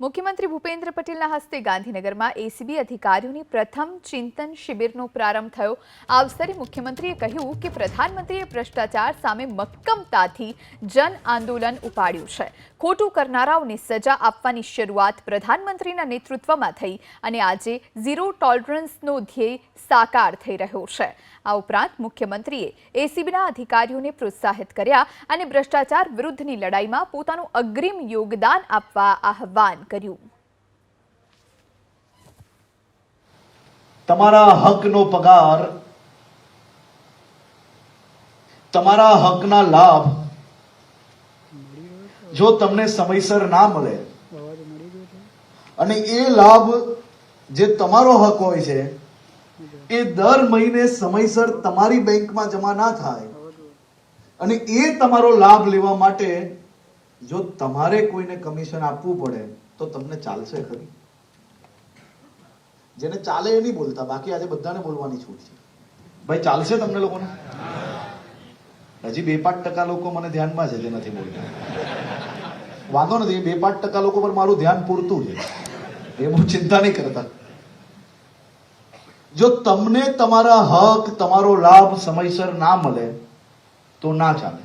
મુખ્યમંત્રી ભૂપેન્દ્ર પટેલના હસ્તે ગાંધીનગરમાં એસીબી અધિકારીઓની પ્રથમ ચિંતન શિબિરનો પ્રારંભ થયો. આ અવસરે મુખ્યમંત્રીએ કહ્યું કે પ્રધાનમંત્રીએ ભ્રષ્ટાચાર સામે મક્કમતાથી જન આંદોલન ઉપાડ્યું છે. ખોટું કરનારાઓને સજા આપવાની શરૂઆત પ્રધાનમંત્રીના નેતૃત્વમાં થઈ અને આજે ઝીરો ટોલરન્સનો ધ્યેય સાકાર થઈ રહ્યો છે. આ ઉપરાંત મુખ્યમંત્રીએ એસીબીના અધિકારીઓને પ્રોત્સાહિત કર્યા અને ભ્રષ્ટાચાર વિરુદ્ધની લડાઈમાં પોતાનું અગ્રીમ યોગદાન આપવા આહ્વાન કર્યું. તમારા હકનો પગાર, તમારા હકના લાભ, જો તમને સમયસર ના મળે, અને એ લાભ જે તમારો હક હોય છે, એ દર મહિને સમયસર તમારી બેંકમાં જમા ના થાય, અને એ તમારો લાભ લેવા માટે જો તમારે કોઈને કમિશન આપવું પડે તો તમને ચાલશે ખરી. જેને ચાલે એ નહીં બોલતા, બાકી આજે બધાને બોલવાની છૂટ છે. ભાઈ, ચાલશે તમને લોકોને? હજી બે પાંચ ટકા લોકો મને ધ્યાનમાં છે જે નથી બોલતા વાંધો નથી, બે પાંચ ટકા લોકો પર મારું ધ્યાન પૂરતું છે. એ હું ચિંતા નહીં કરતા. જો તમને તમારા હક, તમારો લાભ સમયસર ના મળે, તો ના ચાલે.